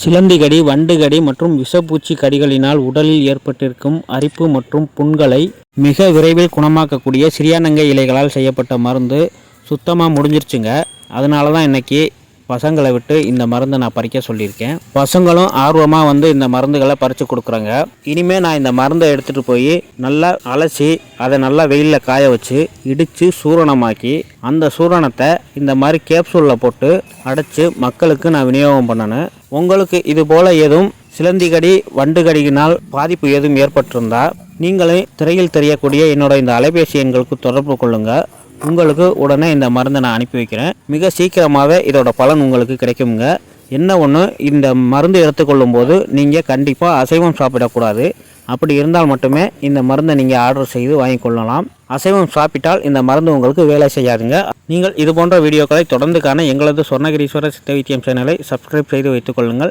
சிலந்திகடி வண்டுகடி மற்றும் விஷப்பூச்சி கடிகளினால் உடலில் ஏற்பட்டிருக்கும் அரிப்பு மற்றும் புண்களை மிக விரைவில் குணமாக்கக்கூடிய சிறியானங்கை இலைகளால் செய்யப்பட்ட மருந்து சுத்தமாக முடிஞ்சிருச்சுங்க. அதனால தான் இன்றைக்கி பசங்களை விட்டு இந்த மருந்தை நான் பறிக்க சொல்லியிருக்கேன். பசங்களும் ஆர்வமாக வந்து இந்த மருந்துகளை பறித்து கொடுக்குறாங்க. இனிமேல் நான் இந்த மருந்தை எடுத்துகிட்டு போய் நல்லா அலசி அதை நல்லா வெயிலில் காய வச்சு இடித்து சூரணமாக்கி அந்த சூரணத்தை இந்த மாதிரி கேப்சூலில் போட்டு அடைச்சி மக்களுக்கு நான் விநியோகம் பண்ணணும் உங்களுக்கு இது போல் எதுவும் சிலந்திகடி வண்டுகடியினால் பாதிப்பு எதுவும் ஏற்பட்டிருந்தால் நீங்களே திரையில் தெரியக்கூடிய என்னோட இந்த அலைபேசி எண்களுக்கு தொடர்பு கொள்ளுங்கள் உங்களுக்கு உடனே இந்த மருந்தை நான் அனுப்பி வைக்கிறேன். மிக சீக்கிரமாகவே இதோட பலன் உங்களுக்கு கிடைக்குங்க என்ன ஒன்று இந்த மருந்து எடுத்துக்கொள்ளும் போது நீங்கள் கண்டிப்பாக அசைவம் சாப்பிடக்கூடாது. அப்படி இருந்தால் மட்டுமே இந்த மருந்தை நீங்கள் ஆர்டர் செய்து வாங்கி கொள்ளலாம். அசைவம் சாப்பிட்டால் இந்த மருந்து உங்களுக்கு வேலை செய்யாதுங்க. நீங்கள் இது போன்ற வீடியோக்களை தொடர்ந்து காண எங்களது சொர்ணகிரீஸ்வரர் சித்த வைத்தியம் சேனலை சப்ஸ்கிரைப் செய்து வைத்துக் கொள்ளுங்கள்.